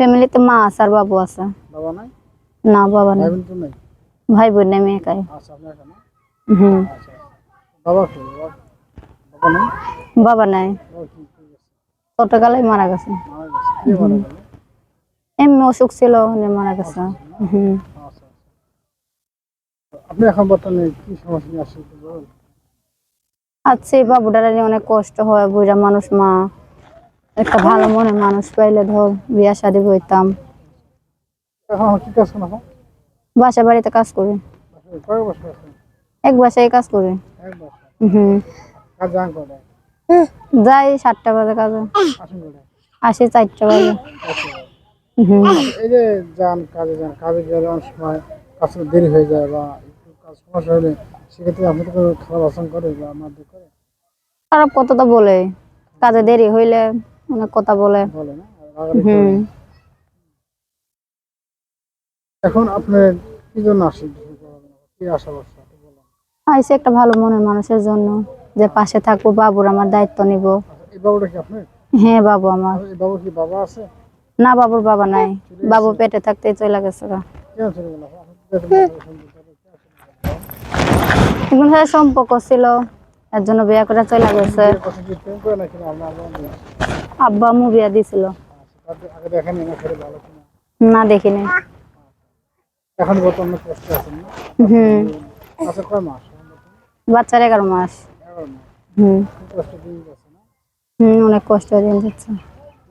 ফ্যামিলিতে মা আছে আর বাবু আছে বাবা নাই? না বাবা নেই? ভাই বোন নেই মেয়ে একাই আচ্ছা? হুম আচ্ছা, আচ্ছা। বাবা বাবা- নাই? ছোটকালেই মারা গেছে? এমনি অসুখ ছিল মারা গেছে হুম। আপনি এখন বর্তমানে কি সমস্যা নিয়ে আসছেন বাবুটার অনেক কষ্ট হয় বুড়া মানুষ মা একটা ভালো মনে মানুষ পাইলে ধর বিয়া শাদি হইতাম? বাসা বাড়িতে কাজ করি? এক বাসায় কাজ করি। হুম? যাই সাতটা বাজে কাজে। আসি চারটা বাজে। আচ্ছা। হুম এই যে যান কাজে যান কাজে গেলে অনেক সময় কাজ দেরি হয়ে যায় বা একটু কাজ সমস্যা হলে সেক্ষেত্রে আপনি খারাপ আচরণ করে বা মারধর করে খারাপ কথা তো বলে কাজে দেরি হইলে অনেক কথা বলে। হুম। এখন আপনার কি জন্য আসেন কি আশা ভরসা একটু একটা ভালো মনের মানুষের জন্য যে পাশে থাকব বাবুর আমার দায়িত্ব নিব। এই বাবুটা কি আপনার? হ্যাঁ বাবু আমার। এই বাবুর কি বাবা আছে? না বাবুর বাবা নাই। বাবু পেটে থাকতে চলে গেছে আপনি সম্পর্ক ছিল। এর জন্য বিয়ে করে চলে গেছে? আব্বা মু বিয়া দিছিল। আচ্ছা, না দেখিনি। এখন বর্তমানে কষ্ট আছেন না? হুম। আচ্ছা কয় মাস? বাচ্চার এগারো মাস। হুম। কষ্ট দিন যাচ্ছে না? হুম অনেক কষ্ট দিন যাচ্ছে।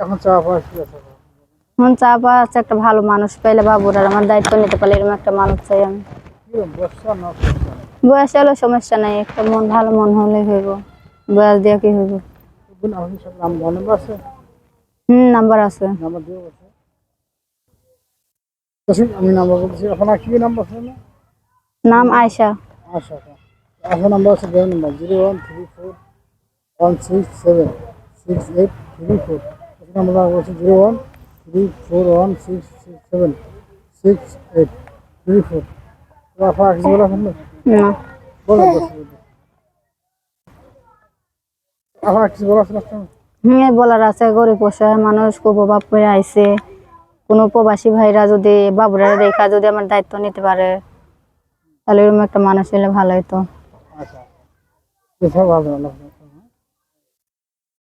এখন চা পাওয়া কি আছে? এখন? চা পা আছে একটা ভালো মানুষ পাইলে বাবুর আর আমার দায়িত্ব নিতে পারলে এরকম একটা মানুষ চাই আমি। বর্ষা না? বয়স হলে সমস্যা নাই একটা মন ভালো মন হলে হইব। বয়স দিয়ে কি হইব? হুম নাম্বার আছে। নাম্বার দিয়ে বলছে দর্শক, আমি নাম্বার বলছি আপনার কি নাম্বার আছে? নাম আয়শা। আচ্ছা। আচ্ছা নাম্বার আছে দেওয়ার number. Zero one three four one six seven six eight three four. Number বলছি zero one three four one six six seven six eight three four. আপনার কিছু বলা না। কিছু আছে আপনার বলার আছে। গরিব অসহায় মানুষ খুব অভাব করে আইছে। কোনো প্রবাসী ভাইরা যদি বাবুরা রেখা যদি আমার দায়িত্ব নিতে পারে তাহলে এরকম একটা মানুষ হলে ভালো হতো আচ্ছা।